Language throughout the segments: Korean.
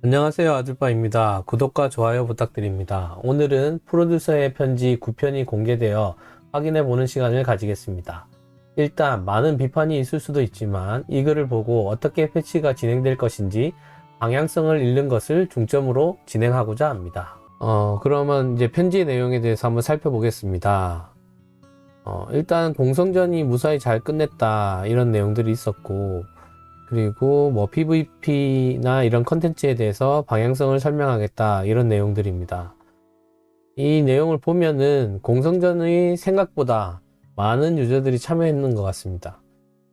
안녕하세요 아들바입니다. 구독과 좋아요 부탁드립니다. 오늘은 프로듀서의 편지 9편이 공개되어 확인해 보는 시간을 가지겠습니다. 일단 많은 비판이 있을 수도 있지만 이 글을 보고 어떻게 패치가 진행될 것인지 방향성을 잃는 것을 중점으로 진행하고자 합니다. 어 그러면 이제 편지 내용에 대해서 한번 살펴보겠습니다. 어, 일단 공성전이 무사히 잘 끝냈다 이런 내용들이 있었고 그리고 뭐 PVP나 이런 컨텐츠에 대해서 방향성을 설명하겠다 이런 내용들입니다. 이 내용을 보면은 공성전의 생각보다 많은 유저들이 참여했는 것 같습니다.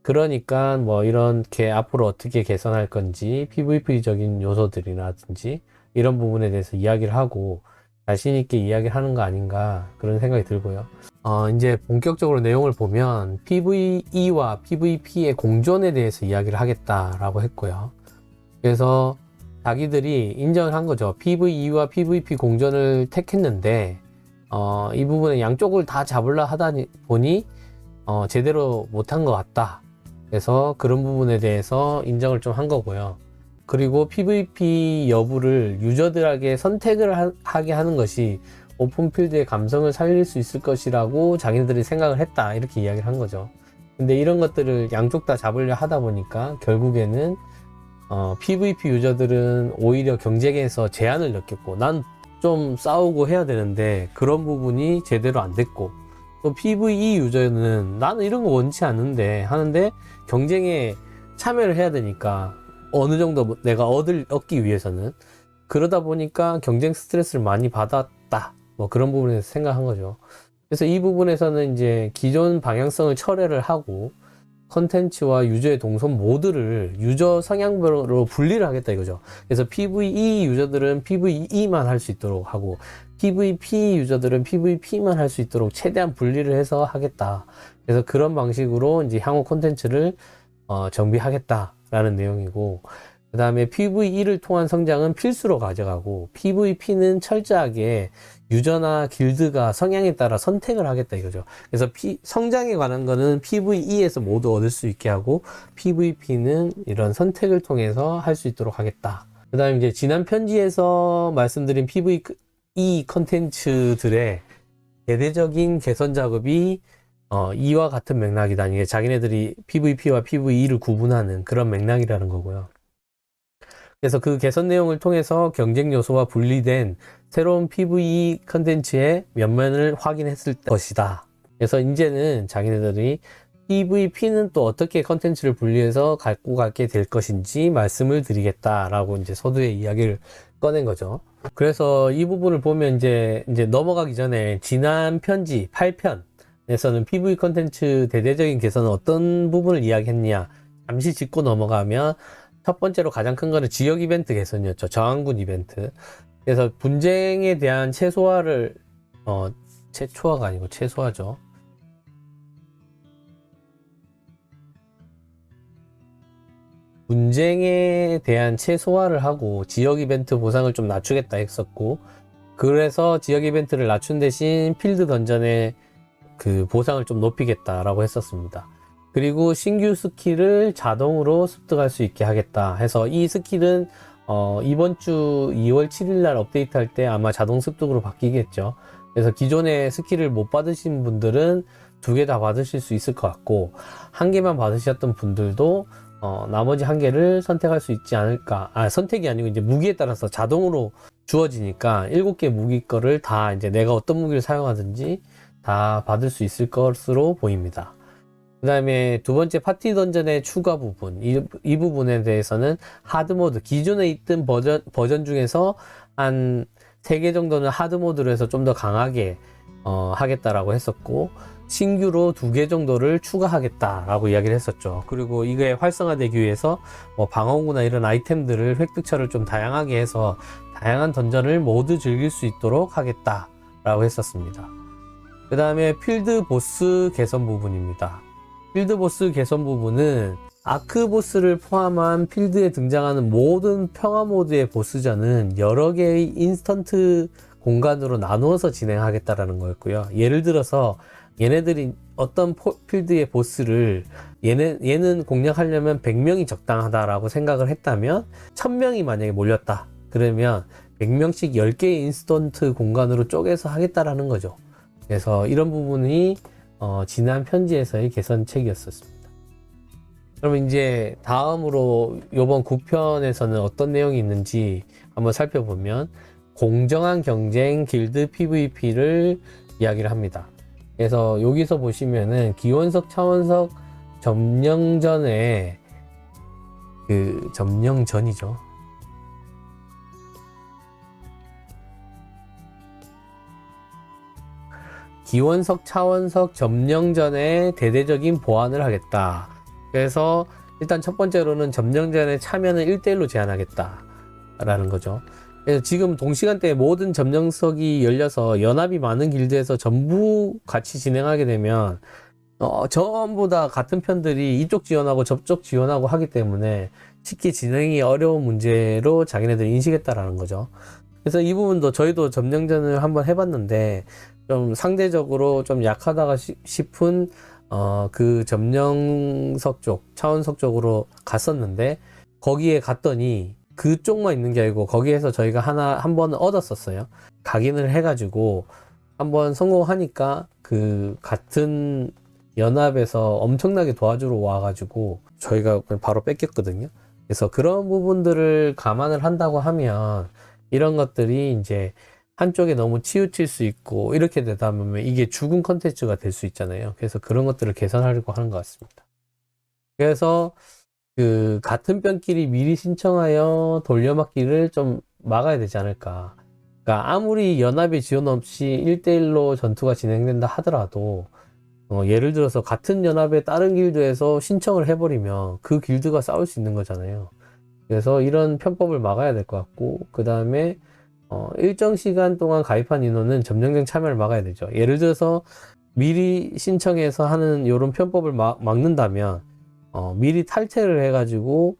그러니까 뭐 이렇게 앞으로 어떻게 개선할 건지 PVP적인 요소들이라든지 이런 부분에 대해서 이야기를 하고 자신 있게 이야기를 하는 거 아닌가 그런 생각이 들고요. 어, 이제 본격적으로 내용을 보면 PVE와 PVP의 공존에 대해서 이야기를 하겠다라고 했고요. 그래서 자기들이 인정을 한 거죠. PVE와 PVP 공존을 택했는데 어, 이 부분에 양쪽을 다 잡으려 하다 보니 어, 제대로 못한 것 같다. 그래서 그런 부분에 대해서 인정을 좀 한 거고요. 그리고 PVP 여부를 유저들에게 선택을 하, 하게 하는 것이 오픈필드의 감성을 살릴 수 있을 것이라고 자기들이 생각을 했다. 이렇게 이야기를 한 거죠. 근데 이런 것들을 양쪽 다 잡으려 하다 보니까 결국에는 어, PVP 유저들은 오히려 경쟁에서 제한을 느꼈고 난 좀 싸우고 해야 되는데 그런 부분이 제대로 안 됐고 또 PVE 유저는 나는 이런 거 원치 않는데 하는데 경쟁에 참여를 해야 되니까 어느 정도 내가 얻을 얻기 위해서는 그러다 보니까 경쟁 스트레스를 많이 받았다. 뭐 그런 부분에서 생각한 거죠. 그래서 이 부분에서는 이제 기존 방향성을 철회를 하고 컨텐츠와 유저의 동선 모두를 유저 성향별로 분리를 하겠다 이거죠. 그래서 PVE 유저들은 PVE만 할 수 있도록 하고 PVP 유저들은 PVP만 할 수 있도록 최대한 분리를 해서 하겠다. 그래서 그런 방식으로 이제 향후 콘텐츠를 어, 정비하겠다 라는 내용이고 그 다음에 PVE를 통한 성장은 필수로 가져가고 PVP는 철저하게 유저나 길드가 성향에 따라 선택을 하겠다 이거죠. 그래서 P, 성장에 관한 거는 PVE에서 모두 얻을 수 있게 하고 PVP는 이런 선택을 통해서 할 수 있도록 하겠다. 그 다음에 이제 지난 편지에서 말씀드린 PVE 컨텐츠들의 대대적인 개선 작업이 어, 이와 같은 맥락이다. 이게 자기네들이 PVP와 PVE를 구분하는 그런 맥락이라는 거고요. 그래서 그 개선 내용을 통해서 경쟁 요소와 분리된 새로운 PVE 컨텐츠의 면면을 확인했을 것이다. 그래서 이제는 자기네들이 PVP는 또 어떻게 컨텐츠를 분리해서 갖고 가게 될 것인지 말씀을 드리겠다라고 이제 서두에 이야기를 꺼낸 거죠. 그래서 이 부분을 보면 이제 이제 넘어가기 전에 지난 편지 8편 에서는 PV 컨텐츠 대대적인 개선은 어떤 부분을 이야기했냐 잠시 짚고 넘어가면 첫 번째로 가장 큰 거는 지역 이벤트 개선이었죠. 저항군 이벤트. 그래서 분쟁에 대한 최소화를 어 최초화가 아니고 최소화죠. 분쟁에 대한 최소화를 하고 지역 이벤트 보상을 좀 낮추겠다 했었고 그래서 지역 이벤트를 낮춘 대신 필드 던전의 그 보상을 좀 높이겠다라고 했었습니다. 그리고 신규 스킬을 자동으로 습득할 수 있게 하겠다 해서 이 스킬은 어, 이번 주 2월 7일 날 업데이트 할 때 아마 자동 습득으로 바뀌겠죠. 그래서 기존에 스킬을 못 받으신 분들은 두 개 다 받으실 수 있을 것 같고 한 개만 받으셨던 분들도 어, 나머지 한 개를 선택할 수 있지 않을까. 아, 선택이 아니고 이제 무기에 따라서 자동으로 주어지니까 일곱 개 무기 거를 다 이제 내가 어떤 무기를 사용하든지 다 받을 수 있을 것으로 보입니다. 그 다음에 두 번째 파티 던전의 추가 부분. 이, 이 부분에 대해서는 하드모드 기존에 있던 버전, 버전 중에서 한세개 정도는 하드모드로 해서 좀 더 강하게 어, 하겠다라고 했었고 신규로 두 개 정도를 추가하겠다라고 이야기를 했었죠. 그리고 이게 활성화되기 위해서 뭐 방어구나 이런 아이템들을 획득처를 좀 다양하게 해서 다양한 던전을 모두 즐길 수 있도록 하겠다라고 했었습니다 그 다음에 필드 보스 개선 부분입니다 필드 보스 개선 부분은 아크 보스를 포함한 필드에 등장하는 모든 평화 모드의 보스전은 여러 개의 인스턴트 공간으로 나누어서 진행하겠다라는 거였고요. 예를 들어서 얘네들이 어떤 포, 필드의 보스를 얘네, 얘는 공략하려면 100명이 적당하다라고 생각을 했다면 1000명이 만약에 몰렸다. 그러면 100명씩 10개의 인스턴트 공간으로 쪼개서 하겠다라는 거죠. 그래서 이런 부분이 어, 지난 편지에서의 개선책이었었습니다. 그럼 이제 다음으로 이번 9편에서는 어떤 내용이 있는지 한번 살펴보면 공정한 경쟁 길드 PVP를 이야기를 합니다. 그래서 여기서 보시면은 기원석 차원석 점령전에 그 점령전이죠. 기원석 차원석 점령 전에 대대적인 보완을 하겠다. 그래서 일단 첫 번째로는 점령 전에 참여는 1대1로 제한하겠다 라는 거죠. 그래서 지금 동시간대에 모든 점령석이 열려서 연합이 많은 길드에서 전부 같이 진행하게 되면 어, 전부 다 같은 편들이 이쪽 지원하고 저쪽 지원하고 하기 때문에 쉽게 진행이 어려운 문제로 자기네들이 인식했다라는 거죠. 그래서 이 부분도 저희도 점령전을 한번 해봤는데 좀 상대적으로 좀 약하다가 시- 싶은 어, 그 점령석 쪽, 차원석 쪽으로 갔었는데 거기에 갔더니 그쪽만 있는 게 아니고 거기에서 저희가 하나 한 번 얻었었어요. 각인을 해가지고 한 번 성공하니까 그 같은 연합에서 엄청나게 도와주러 와가지고 저희가 바로 뺏겼거든요. 그래서 그런 부분들을 감안을 한다고 하면 이런 것들이 이제 한쪽에 너무 치우칠 수 있고 이렇게 되다 보면 이게 죽은 컨텐츠가 될 수 있잖아요. 그래서 그런 것들을 개선하려고 하는 것 같습니다. 그래서 그 같은 편끼리 미리 신청하여 돌려막기를 좀 막아야 되지 않을까. 그러니까 아무리 연합의 지원 없이 1대1로 전투가 진행된다 하더라도 어, 예를 들어서 같은 연합의 다른 길드에서 신청을 해버리면 그 길드가 싸울 수 있는 거잖아요. 그래서 이런 편법을 막아야 될 것 같고 그 다음에 어, 일정 시간 동안 가입한 인원은 점령전 참여를 막아야 되죠. 예를 들어서 미리 신청해서 하는 이런 편법을 막, 막는다면 어, 미리 탈퇴를 해가지고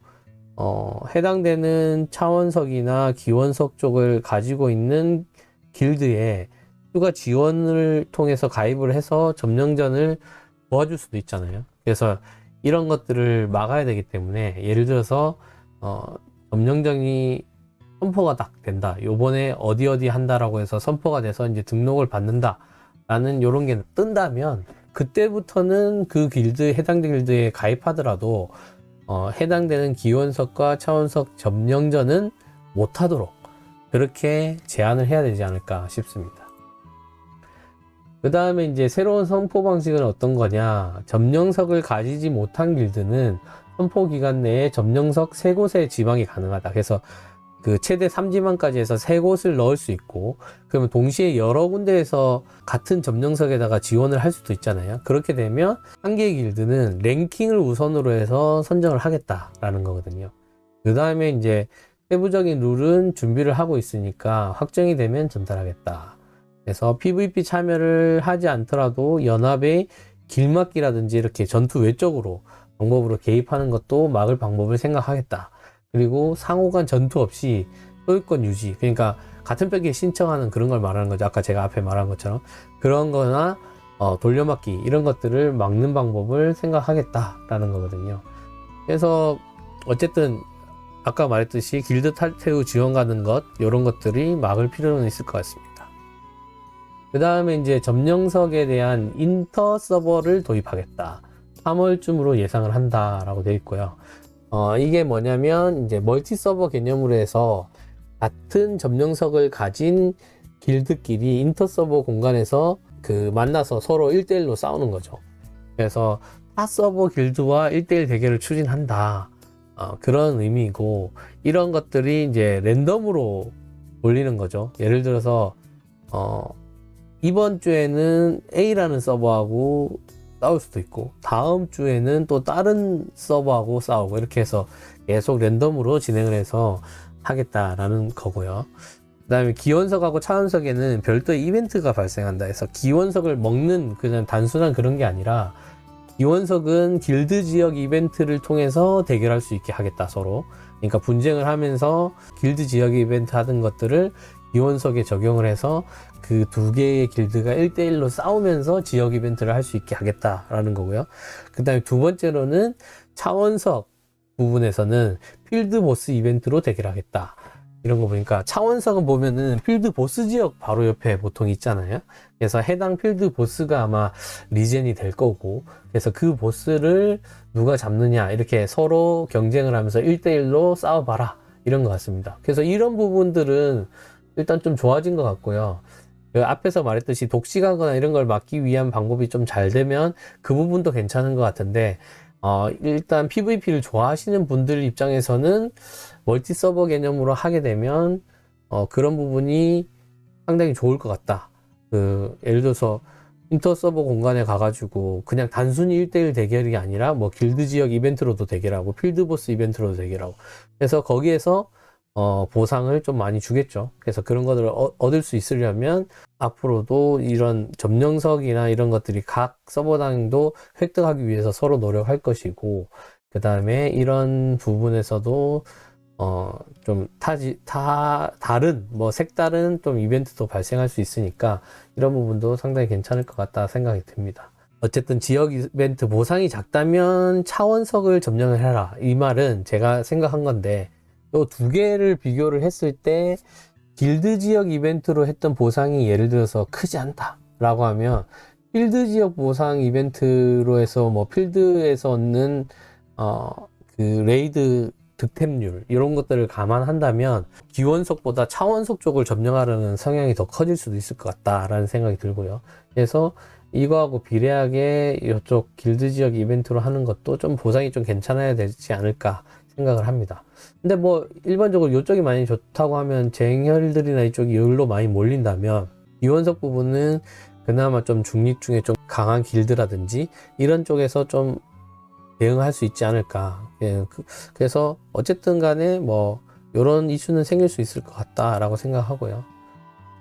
어, 해당되는 차원석이나 기원석 쪽을 가지고 있는 길드에 추가 지원을 통해서 가입을 해서 점령전을 도와줄 수도 있잖아요. 그래서 이런 것들을 막아야 되기 때문에 예를 들어서 어, 점령전이 선포가 딱 된다. 요번에 어디 어디 한다라고 해서 선포가 돼서 이제 등록을 받는다 라는 요런 게 뜬다면 그때부터는 그 길드 해당 길드에 가입하더라도 어, 해당되는 기원석과 차원석 점령전은 못하도록 그렇게 제한을 해야 되지 않을까 싶습니다. 그 다음에 이제 새로운 선포 방식은 어떤 거냐? 점령석을 가지지 못한 길드는 선포 기간 내에 점령석 세 곳의 지방이 가능하다. 그래서 그 최대 3지만까지 해서 세 곳을 넣을 수 있고 그러면 동시에 여러 군데에서 같은 점령석에다가 지원을 할 수도 있잖아요. 그렇게 되면 한 개의 길드는 랭킹을 우선으로 해서 선정을 하겠다라는 거거든요. 그 다음에 이제 세부적인 룰은 준비를 하고 있으니까 확정이 되면 전달하겠다. 그래서 PVP 참여를 하지 않더라도 연합의 길막기라든지 이렇게 전투 외적으로 방법으로 개입하는 것도 막을 방법을 생각하겠다. 그리고 상호간 전투 없이 소유권 유지. 그러니까 같은 벽에 신청하는 그런 걸 말하는 거죠. 아까 제가 앞에 말한 것처럼. 그런 거나 어, 돌려막기 이런 것들을 막는 방법을 생각하겠다라는 거거든요. 그래서 어쨌든 아까 말했듯이 길드 탈퇴 후 지원 가는 것 이런 것들이 막을 필요는 있을 것 같습니다. 그 다음에 이제 점령석에 대한 인터 서버를 도입하겠다. 3월쯤으로 예상을 한다라고 되어 있고요. 어, 이게 뭐냐면 이제 멀티 서버 개념으로 해서 같은 점령석을 가진 길드끼리 인터 서버 공간에서 그 만나서 서로 1대1로 싸우는 거죠. 그래서 타 서버 길드와 1대1 대결을 추진한다. 어, 그런 의미이고 이런 것들이 이제 랜덤으로 올리는 거죠. 예를 들어서 어, 이번 주에는 A라는 서버하고 싸울 수도 있고 다음 주에는 또 다른 서버하고 싸우고 이렇게 해서 계속 랜덤으로 진행을 해서 하겠다라는 거고요. 그 다음에 기원석하고 차원석에는 별도의 이벤트가 발생한다 해서 기원석을 먹는 그냥 단순한 그런 게 아니라 기원석은 길드 지역 이벤트를 통해서 대결할 수 있게 하겠다 서로 그러니까 분쟁을 하면서 길드 지역 이벤트 하던 것들을 기원석에 적용을 해서 그 두 개의 길드가 1대1로 싸우면서 지역 이벤트를 할 수 있게 하겠다라는 거고요. 그 다음에 두 번째로는 차원석 부분에서는 필드 보스 이벤트로 대결하겠다. 이런 거 보니까 차원석은 보면은 필드 보스 지역 바로 옆에 보통 있잖아요. 그래서 해당 필드 보스가 아마 리젠이 될 거고, 그래서 그 보스를 누가 잡느냐, 이렇게 서로 경쟁을 하면서 1대1로 싸워봐라. 이런 것 같습니다. 그래서 이런 부분들은 일단 좀 좋아진 것 같고요. 그 앞에서 말했듯이 독식하거나 이런 걸 막기 위한 방법이 좀 잘 되면 그 부분도 괜찮은 것 같은데, 어, 일단 PVP를 좋아하시는 분들 입장에서는 멀티 서버 개념으로 하게 되면, 어, 그런 부분이 상당히 좋을 것 같다. 그, 예를 들어서 인터 서버 공간에 가가지고 그냥 단순히 1대1 대결이 아니라 뭐 길드 지역 이벤트로도 대결하고 필드 보스 이벤트로도 대결하고 그래서 거기에서 어, 보상을 좀 많이 주겠죠. 그래서 그런 것들을 어- 얻을 수 있으려면 앞으로도 이런 점령석이나 이런 것들이 각 서버 당도 획득하기 위해서 서로 노력할 것이고, 그 다음에 이런 부분에서도 어, 좀 타지, 타, 다른, 뭐 색다른 좀 이벤트도 발생할 수 있으니까 이런 부분도 상당히 괜찮을 것 같다 생각이 듭니다. 어쨌든 지역 이벤트 보상이 작다면 차원석을 점령을 해라. 이 말은 제가 생각한 건데, 요두 개를 비교를 했을 때 길드 지역 이벤트로 했던 보상이 예를 들어서 크지 않다라고 하면 필드 지역 보상 이벤트로 해서 뭐 필드에서 얻는 어 그 레이드 득템률 이런 것들을 감안한다면 기원석보다 차원석 쪽을 점령하려는 성향이 더 커질 수도 있을 것 같다라는 생각이 들고요. 그래서 이거하고 비례하게 이쪽 길드 지역 이벤트로 하는 것도 좀 보상이 좀 괜찮아야 되지 않을까 생각을 합니다. 근데 뭐 일반적으로 이쪽이 많이 좋다고 하면 쟁혈들이나 이쪽이 여기로 많이 몰린다면 이원석 부분은 그나마 좀 중립 중에 좀 강한 길드라든지 이런 쪽에서 좀 대응할 수 있지 않을까. 예, 그, 래서 어쨌든 간에 뭐 이런 이슈는 생길 수 있을 것 같다라고 생각하고요.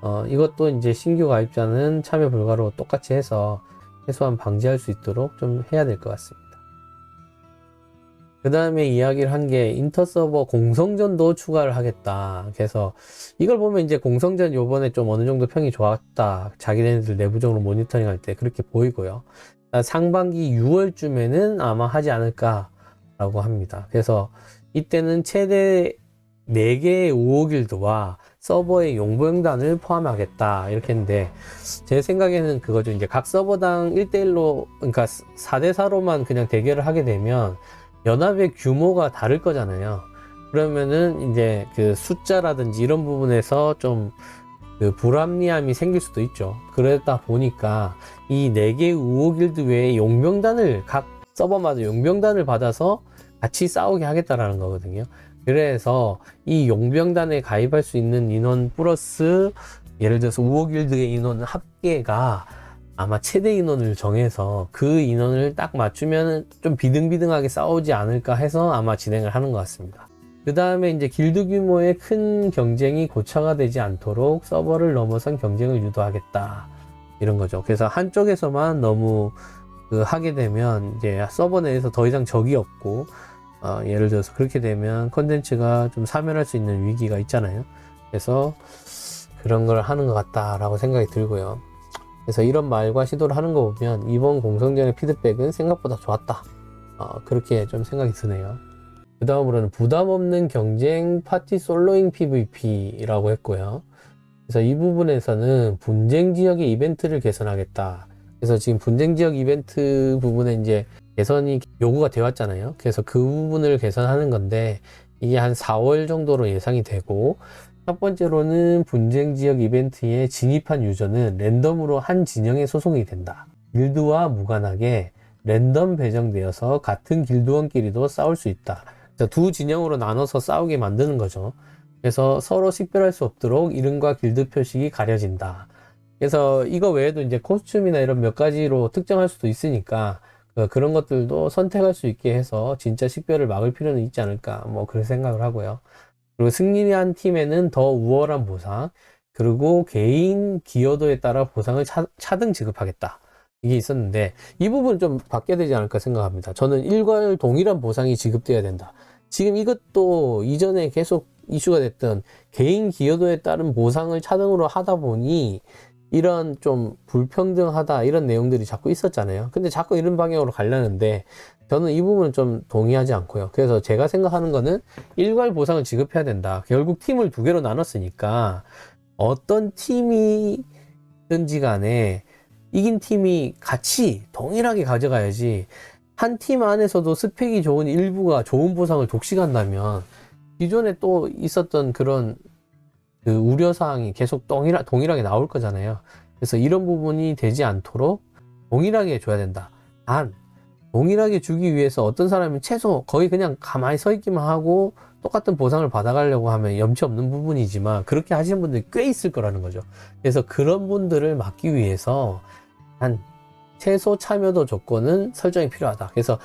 어, 이것도 이제 신규 가입자는 참여 불가로 똑같이 해서 최소한 방지할 수 있도록 좀 해야 될 것 같습니다. 그 다음에 이야기를 한 게 인터 서버 공성전도 추가를 하겠다. 그래서 이걸 보면 이제 공성전 요번에 좀 어느 정도 평이 좋았다. 자기네들 내부적으로 모니터링 할 때 그렇게 보이고요. 아, 상반기 6월쯤에는 아마 하지 않을까라고 합니다. 그래서 이때는 최대 4개의 5호 길드와 서버의 용병단을 포함하겠다. 이렇게 했는데, 제 생각에는 그거죠. 이제 각 서버당 1대1로, 그러니까 4대4로만 그냥 대결을 하게 되면, 연합의 규모가 다를 거잖아요. 그러면은 이제 그 숫자라든지 이런 부분에서 좀 그 불합리함이 생길 수도 있죠. 그러다 보니까 이 4개의 우호 길드 외에 용병단을 각 서버마다 용병단을 받아서 같이 싸우게 하겠다라는 거거든요. 그래서 이 용병단에 가입할 수 있는 인원 플러스 예를 들어서 우호 길드의 인원 합계가 아마 최대 인원을 정해서 그 인원을 딱 맞추면 좀 비등비등하게 싸우지 않을까 해서 아마 진행을 하는 것 같습니다. 그 다음에 이제 길드 규모의 큰 경쟁이 고차가 되지 않도록 서버를 넘어선 경쟁을 유도하겠다. 이런 거죠. 그래서 한쪽에서만 너무 그 하게 되면 이제 서버 내에서 더 이상 적이 없고, 어, 예를 들어서 그렇게 되면 컨텐츠가 좀 사멸할 수 있는 위기가 있잖아요. 그래서 그런 걸 하는 것 같다라고 생각이 들고요. 그래서 이런 말과 시도를 하는 거 보면 이번 공성전의 피드백은 생각보다 좋았다. 어, 그렇게 좀 생각이 드네요. 그 다음으로는 부담 없는 경쟁 파티 솔로잉 PVP라고 했고요. 그래서 이 부분에서는 분쟁 지역의 이벤트를 개선하겠다. 그래서 지금 분쟁 지역 이벤트 부분에 이제 개선이 요구가 되어 왔잖아요. 그래서 그 부분을 개선하는 건데 이게 한 4월 정도로 예상이 되고 첫 번째로는 분쟁 지역 이벤트에 진입한 유저는 랜덤으로 한 진영에 소송이 된다. 길드와 무관하게 랜덤 배정되어서 같은 길드원끼리도 싸울 수 있다. 두 진영으로 나눠서 싸우게 만드는 거죠. 그래서 서로 식별할 수 없도록 이름과 길드 표식이 가려진다. 그래서 이거 외에도 이제 코스튬이나 이런 몇 가지로 특정할 수도 있으니까 그- 그런 것들도 선택할 수 있게 해서 진짜 식별을 막을 필요는 있지 않을까 뭐 그런 생각을 하고요. 그리고 승리한 팀에는 더 우월한 보상, 그리고 개인 기여도에 따라 보상을 차, 차등 지급하겠다. 이게 있었는데, 이 부분 좀 바뀌어야 되지 않을까 생각합니다. 저는 일괄 동일한 보상이 지급돼야 된다. 지금 이것도 이전에 계속 이슈가 됐던 개인 기여도에 따른 보상을 차등으로 하다 보니, 이런 좀 불평등하다 이런 내용들이 자꾸 있었잖아요. 근데 자꾸 이런 방향으로 가려는데 저는 이 부분은 좀 동의하지 않고요. 그래서 제가 생각하는 거는 일괄 보상을 지급해야 된다. 결국 팀을 두 개로 나눴으니까 어떤 팀이든지 간에 이긴 팀이 같이 동일하게 가져가야지 한 팀 안에서도 스펙이 좋은 일부가 좋은 보상을 독식한다면 기존에 또 있었던 그런 그 우려사항이 계속 동일하, 동일하게 나올 거잖아요. 그래서 이런 부분이 되지 않도록 동일하게 줘야 된다. 단, 동일하게 주기 위해서 어떤 사람이 최소 거의 그냥 가만히 서 있기만 하고 똑같은 보상을 받아가려고 하면 염치 없는 부분이지만 그렇게 하시는 분들이 꽤 있을 거라는 거죠. 그래서 그런 분들을 막기 위해서 한 최소 참여도 조건은 설정이 필요하다. 그래서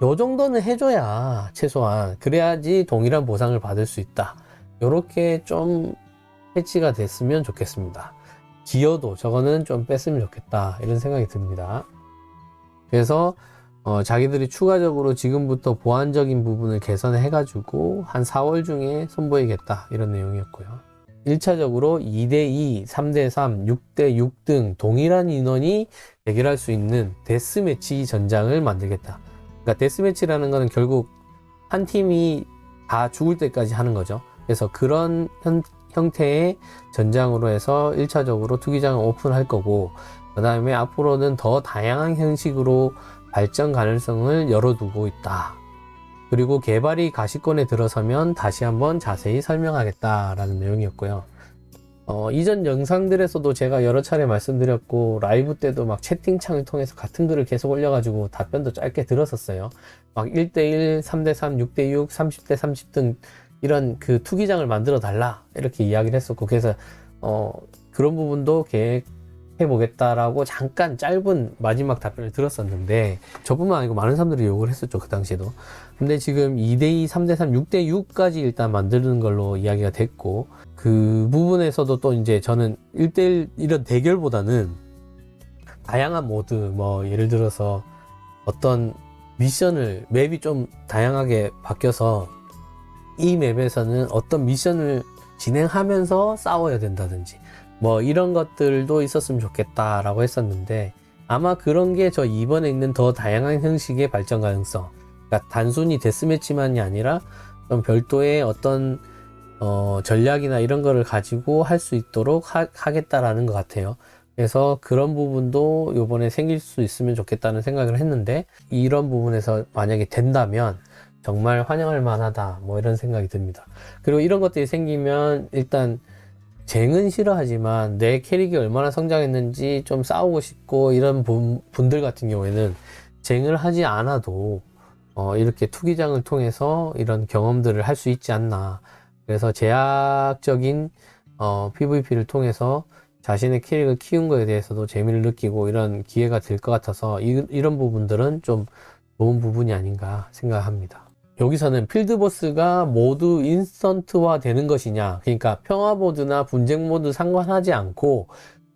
요 정도는 해줘야 최소한 그래야지 동일한 보상을 받을 수 있다. 요렇게 좀 패치가 됐으면 좋겠습니다. 기여도 저거는 좀 뺐으면 좋겠다 이런 생각이 듭니다. 그래서 어, 자기들이 추가적으로 지금부터 보완적인 부분을 개선해 가지고 한 4월 중에 선보이겠다 이런 내용이었고요. 1차적으로 2대2, 3대3, 6대6 등 동일한 인원이 대결할 수 있는 데스매치 전장을 만들겠다. 그러니까 데스매치라는 거는 결국 한 팀이 다 죽을 때까지 하는 거죠. 그래서 그런 현, 형태의 전장으로 해서 1차적으로 투기장을 오픈할 거고, 그 다음에 앞으로는 더 다양한 형식으로 발전 가능성을 열어두고 있다. 그리고 개발이 가시권에 들어서면 다시 한번 자세히 설명하겠다라는 내용이었고요. 어, 이전 영상들에서도 제가 여러 차례 말씀드렸고, 라이브 때도 막 채팅창을 통해서 같은 글을 계속 올려가지고 답변도 짧게 들었었어요. 막 1대1, 3대3, 6대6, 30대 30 등 이런 그 투기장을 만들어 달라. 이렇게 이야기를 했었고, 그래서, 어, 그런 부분도 계획해 보겠다라고 잠깐 짧은 마지막 답변을 들었었는데, 저뿐만 아니고 많은 사람들이 욕을 했었죠. 그 당시에도. 근데 지금 2대2, 3대3, 6대6까지 일단 만드는 걸로 이야기가 됐고, 그 부분에서도 또 이제 저는 1대1 이런 대결보다는 다양한 모드, 뭐, 예를 들어서 어떤 미션을, 맵이 좀 다양하게 바뀌어서 이 맵에서는 어떤 미션을 진행하면서 싸워야 된다든지, 뭐, 이런 것들도 있었으면 좋겠다라고 했었는데, 아마 그런 게 저 이번에 있는 더 다양한 형식의 발전 가능성, 그러니까 단순히 데스매치만이 아니라 좀 별도의 어떤 어, 전략이나 이런 거를 가지고 할 수 있도록 하, 하겠다라는 것 같아요. 그래서 그런 부분도 요번에 생길 수 있으면 좋겠다는 생각을 했는데 이런 부분에서 만약에 된다면 정말 환영할 만하다 뭐 이런 생각이 듭니다. 그리고 이런 것들이 생기면 일단 쟁은 싫어하지만 내 캐릭이 얼마나 성장했는지 좀 싸우고 싶고 이런 분, 분들 같은 경우에는 쟁을 하지 않아도 어, 이렇게 투기장을 통해서 이런 경험들을 할 수 있지 않나. 그래서 제약적인 어, PVP를 통해서 자신의 캐릭을 키운 거에 대해서도 재미를 느끼고 이런 기회가 될 것 같아서 이, 이런 부분들은 좀 좋은 부분이 아닌가 생각합니다. 여기서는 필드보스가 모두 인스턴트화 되는 것이냐. 그러니까 평화 모드나 분쟁 모드 상관하지 않고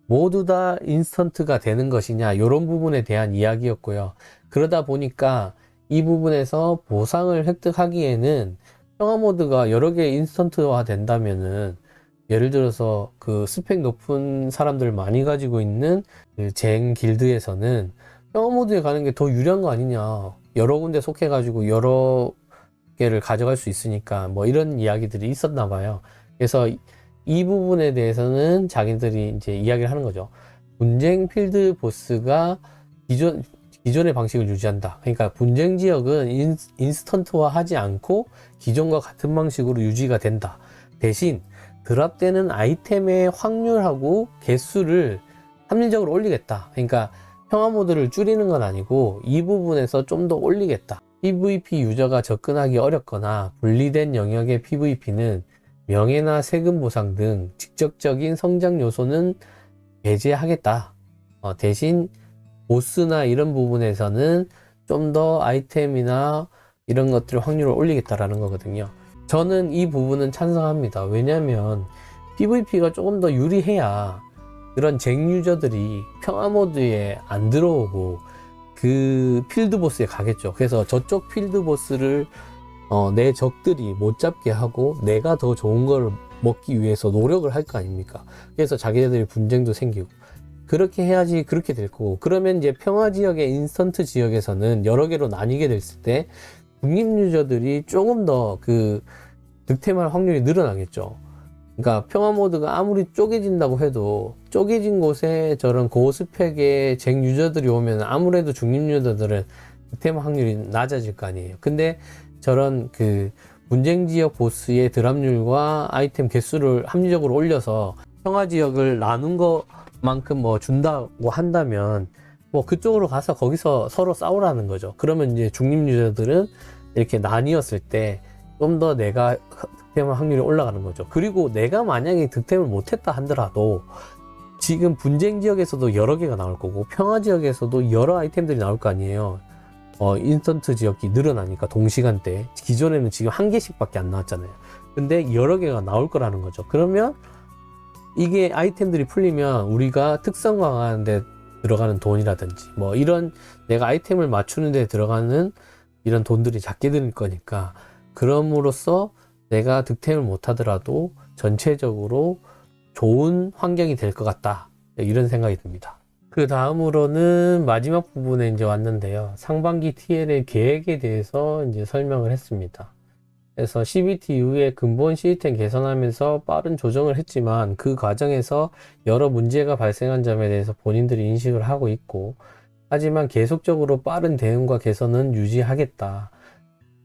모두 다 인스턴트가 되는 것이냐. 이런 부분에 대한 이야기였고요. 그러다 보니까 이 부분에서 보상을 획득하기에는 평화 모드가 여러 개 인스턴트화 된다면은 예를 들어서 그 스펙 높은 사람들 많이 가지고 있는 그쟁 길드에서는 평화 모드에 가는 게 더 유리한 거 아니냐. 여러 군데 속해 가지고 여러 개를 가져갈 수 있으니까 뭐 이런 이야기들이 있었나 봐요. 그래서 이 부분에 대해서는 자기들이 이제 이야기를 하는 거죠. 분쟁 필드 보스가 기존 기존의 방식을 유지한다. 그러니까 분쟁 지역은 인, 인스턴트화 하지 않고 기존과 같은 방식으로 유지가 된다. 대신 드랍되는 아이템의 확률하고 개수를 합리적으로 올리겠다. 그러니까 평화 모드를 줄이는 건 아니고 이 부분에서 좀 더 올리겠다. PVP 유저가 접근하기 어렵거나 분리된 영역의 PVP는 명예나 세금 보상 등 직접적인 성장 요소는 배제하겠다. 어, 대신 보스나 이런 부분에서는 좀 더 아이템이나 이런 것들 확률을 올리겠다라는 거거든요. 저는 이 부분은 찬성합니다. 왜냐면 PVP가 조금 더 유리해야 그런 쟁 유저들이 평화 모드에 안 들어오고 그 필드 보스에 가겠죠. 그래서 저쪽 필드 보스를 어, 내 적들이 못 잡게 하고 내가 더 좋은 걸 먹기 위해서 노력을 할 거 아닙니까? 그래서 자기네들이 분쟁도 생기고 그렇게 해야지 그렇게 될 거고 그러면 이제 평화 지역의 인스턴트 지역에서는 여러 개로 나뉘게 됐을 때 중립 유저들이 조금 더 그 득템할 확률이 늘어나겠죠. 그러니까 평화 모드가 아무리 쪼개진다고 해도 쪼개진 곳에 저런 고스펙의 쟁 유저들이 오면 아무래도 중립 유저들은 득템 확률이 낮아질 거 아니에요. 근데 저런 그 분쟁 지역 보스의 드랍률과 아이템 개수를 합리적으로 올려서 평화 지역을 나눈 것만큼 뭐 준다고 한다면 뭐 그쪽으로 가서 거기서 서로 싸우라는 거죠. 그러면 이제 중립 유저들은 이렇게 나뉘었을 때 좀 더 내가 득템 확률이 올라가는 거죠. 그리고 내가 만약에 득템을 못했다 하더라도 지금 분쟁 지역에서도 여러 개가 나올 거고 평화 지역에서도 여러 아이템들이 나올 거 아니에요. 어, 인스턴트 지역이 늘어나니까 동시간대 기존에는 지금 한 개씩밖에 안 나왔잖아요. 근데 여러 개가 나올 거라는 거죠. 그러면 이게 아이템들이 풀리면 우리가 특성 강화하는데 들어가는 돈이라든지 뭐 이런 내가 아이템을 맞추는 데 들어가는 이런 돈들이 작게 들 거니까 그럼으로써 내가 득템을 못 하더라도 전체적으로 좋은 환경이 될 것 같다. 이런 생각이 듭니다. 그 다음으로는 마지막 부분에 이제 왔는데요. 상반기 TL의 계획에 대해서 이제 설명을 했습니다. 그래서 CBT 이후에 근본 시스템 개선하면서 빠른 조정을 했지만 그 과정에서 여러 문제가 발생한 점에 대해서 본인들이 인식을 하고 있고 하지만 계속적으로 빠른 대응과 개선은 유지하겠다.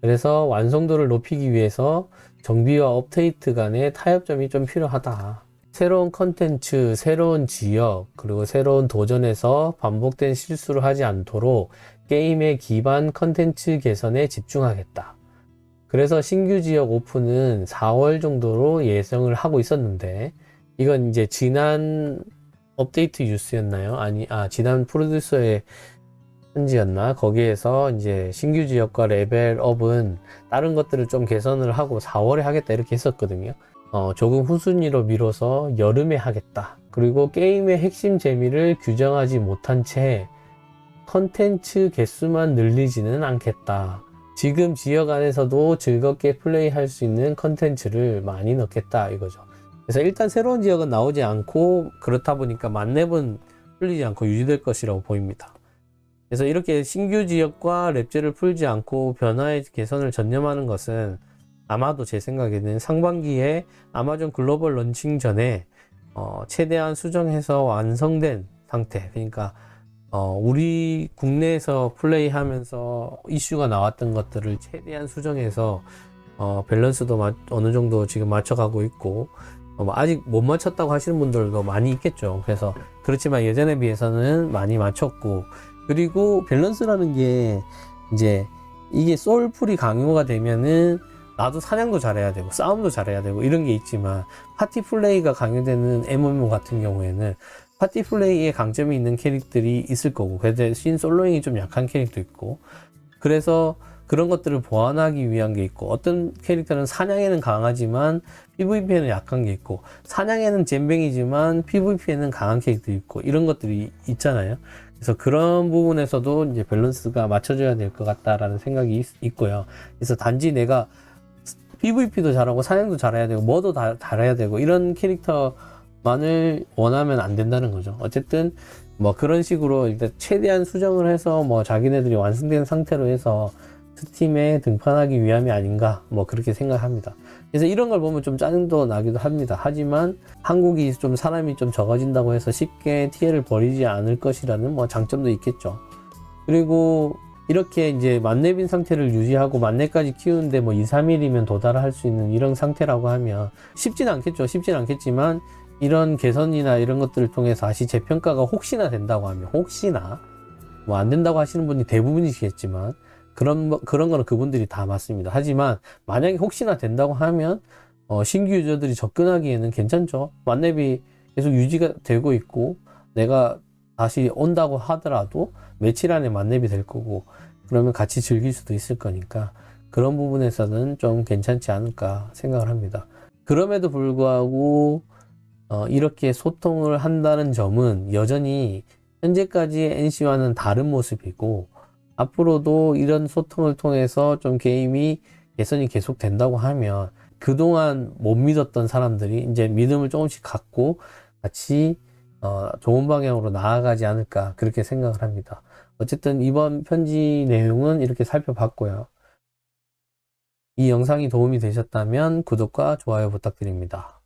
그래서 완성도를 높이기 위해서 정비와 업데이트 간의 타협점이 좀 필요하다. 새로운 컨텐츠, 새로운 지역, 그리고 새로운 도전에서 반복된 실수를 하지 않도록 게임의 기반 컨텐츠 개선에 집중하겠다. 그래서 신규 지역 오픈은 4월 정도로 예정을 하고 있었는데, 이건 이제 지난 업데이트 뉴스였나요? 아니, 아, 지난 프로듀서의 편지였나? 거기에서 이제 신규 지역과 레벨업은 다른 것들을 좀 개선을 하고 4월에 하겠다 이렇게 했었거든요. 어, 조금 후순위로 미뤄서 여름에 하겠다. 그리고 게임의 핵심 재미를 규정하지 못한 채 컨텐츠 개수만 늘리지는 않겠다. 지금 지역 안에서도 즐겁게 플레이할 수 있는 컨텐츠를 많이 넣겠다 이거죠. 그래서 일단 새로운 지역은 나오지 않고 그렇다 보니까 만렙은 풀리지 않고 유지될 것이라고 보입니다. 그래서 이렇게 신규 지역과 랩제를 풀지 않고 변화의 개선을 전념하는 것은 아마도 제 생각에는 상반기에 아마존 글로벌 런칭 전에 어, 최대한 수정해서 완성된 상태. 그러니까 어, 우리 국내에서 플레이하면서 이슈가 나왔던 것들을 최대한 수정해서 어, 밸런스도 마- 어느 정도 지금 맞춰가고 있고 어, 뭐 아직 못 맞췄다고 하시는 분들도 많이 있겠죠. 그래서 그렇지만 예전에 비해서는 많이 맞췄고 그리고 밸런스라는 게 이제 이게 소울풀이 강요가 되면은 나도 사냥도 잘해야 되고 싸움도 잘해야 되고 이런 게 있지만 파티 플레이가 강요되는 MMO 같은 경우에는 파티 플레이에 강점이 있는 캐릭들이 있을 거고 그 대신 솔로잉이 좀 약한 캐릭도 있고 그래서 그런 것들을 보완하기 위한 게 있고 어떤 캐릭터는 사냥에는 강하지만 PVP에는 약한 게 있고 사냥에는 잼뱅이지만 PVP에는 강한 캐릭도 있고 이런 것들이 있잖아요. 그래서 그런 부분에서도 이제 밸런스가 맞춰져야 될 것 같다라는 생각이 있, 있고요. 그래서 단지 내가 PVP도 잘하고 사냥도 잘해야 되고 뭐도 다 잘해야 되고 이런 캐릭터만을 원하면 안 된다는 거죠. 어쨌든 뭐 그런 식으로 일단 최대한 수정을 해서 뭐 자기네들이 완성된 상태로 해서 스팀에 등판하기 위함이 아닌가 뭐 그렇게 생각합니다. 그래서 이런 걸 보면 좀 짜증도 나기도 합니다. 하지만 한국이 좀 사람이 좀 적어진다고 해서 쉽게 TL을 버리지 않을 것이라는 뭐 장점도 있겠죠. 그리고 이렇게 이제 만렙인 상태를 유지하고 만렙까지 키우는데 뭐 2, 3일이면 도달할 수 있는 이런 상태라고 하면 쉽진 않겠죠. 쉽진 않겠지만 이런 개선이나 이런 것들을 통해서 다시 재평가가 혹시나 된다고 하면 혹시나 뭐 안 된다고 하시는 분이 대부분이시겠지만 그런 거- 그런 거는 그분들이 다 맞습니다. 하지만 만약에 혹시나 된다고 하면 어, 신규 유저들이 접근하기에는 괜찮죠. 만렙이 계속 유지가 되고 있고 내가 다시 온다고 하더라도 며칠 안에 만렙이 될 거고 그러면 같이 즐길 수도 있을 거니까 그런 부분에서는 좀 괜찮지 않을까 생각을 합니다. 그럼에도 불구하고 어, 이렇게 소통을 한다는 점은 여전히 현재까지의 NC와는 다른 모습이고 앞으로도 이런 소통을 통해서 좀 게임이 개선이 계속 된다고 하면 그동안 못 믿었던 사람들이 이제 믿음을 조금씩 갖고 같이 어, 좋은 방향으로 나아가지 않을까 그렇게 생각을 합니다. 어쨌든 이번 편지 내용은 이렇게 살펴봤고요. 이 영상이 도움이 되셨다면 구독과 좋아요 부탁드립니다.